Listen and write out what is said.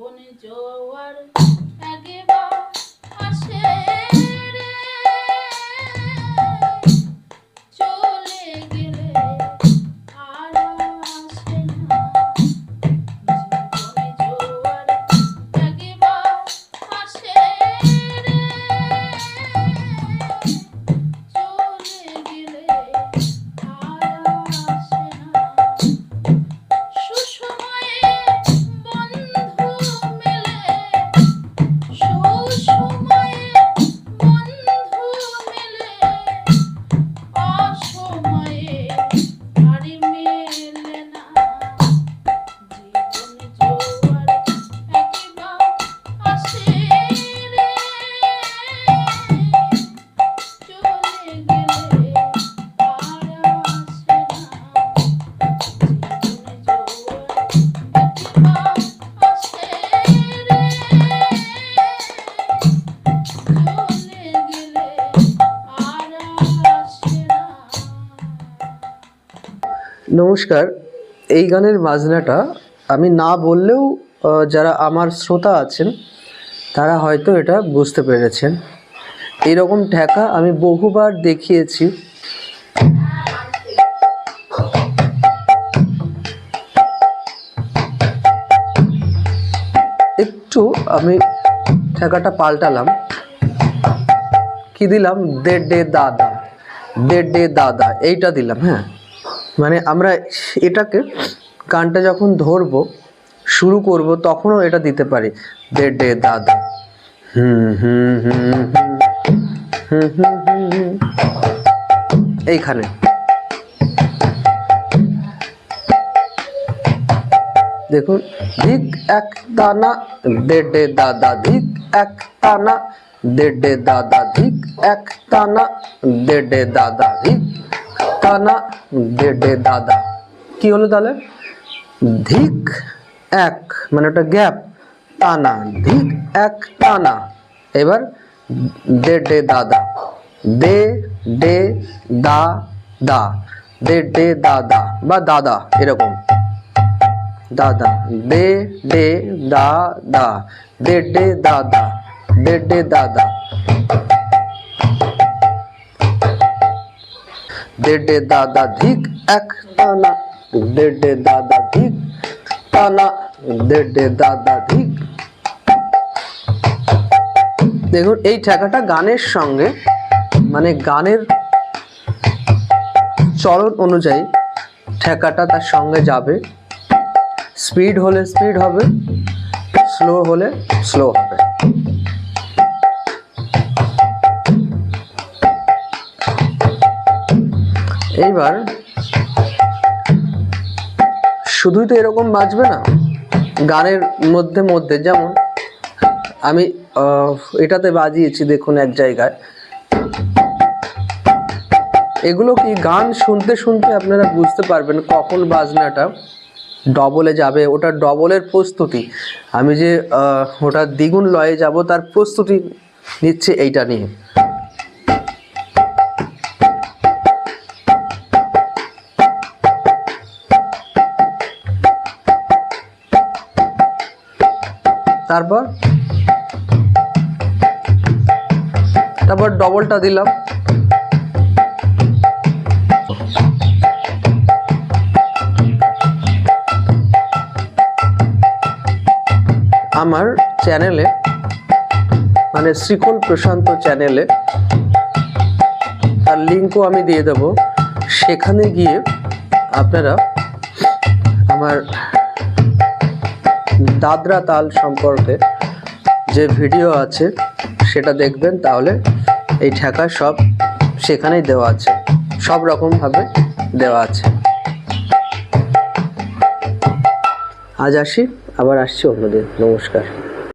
বনে জোয়ার নমস্কার, এই গানের বাজনাটা আমি না বললেও যারা আমার শ্রোতা আছেন, তারা হয়তো এটা বুঝতে পেরেছেন। এরকম ঠেকা আমি বহুবার দেখিয়েছি। একটু আমি ঠেকাটা পাল্টালাম। কি দিলাম? দে ডে দাদা দে ডে দাদা এইটা দিলাম হ্যাঁ। মানে আমরা এটাকে গানটা যখন ধরব, শুরু করব, তখনও এটা দিতে পারি। দে ডে দাদা হুম হুম হুম হুম হুম হুম এইখানে। দেখুন, ধিক এক তানা দে ডে দাদা ধিক এক তানা দে ডে দাদা ধিক এক তানা দে ডে দাদা ধিক তানা দে ডে দাদা কি হলো তাহলে? ধিক এক মানে ওটা গ্যাপ টানা। ধিক এক টানা। এবার দে ডে দাদা দে ডে দা দা দে ডে দাদা বা দাদা এরকম। দাদা। দে ডে দা দা দে ডে দাদা দে ডে দাদা। দে ডে দাদা ধিক, এক টানা দে ডে দাদা ধিক টানা দে ডে দাদা ধিক। দেখুন, এই ঠেকাটা গানের সঙ্গে মানে গানের চলন অনুযায়ী ঠেকাটা তার সঙ্গে যাবে। স্পিড হলে স্পিড হবে, স্লো হলে স্লো হবে। এইবার শুধুই তো এরকম বাজবে না, গানের মধ্যে মধ্যে যেমন আমি এটাতে বাজিয়েছি দেখুন এক জায়গায়। এগুলো কি গান শুনতে শুনতে আপনারা বুঝতে পারবেন কখন বাজনাটা ডবলে যাবে, ওটা ডবলের প্রস্তুতি। আমি যে ওটা দ্বিগুণ লয়ে যাব তার প্রস্তুতি নিচ্ছে এইটা নিয়ে। তারপর? তারপর ডবলটা দিলাম। আমার চ্যানেলে মানে শ্রীকোল প্রশান্ত চ্যানেলে তার লিঙ্কও আমি দিয়ে দেব। সেখানে গিয়ে আপনারা আমার দাদরা তাল সম্পর্কে যে ভিডিও আছে, সেটা দেখবেন তাহলে এই ঠেকা সব সেখানেই দেওয়া আছে। সব রকমভাবে দেওয়া আছে। আজ আসি, আবার আসছি অন্যদিন। নমস্কার।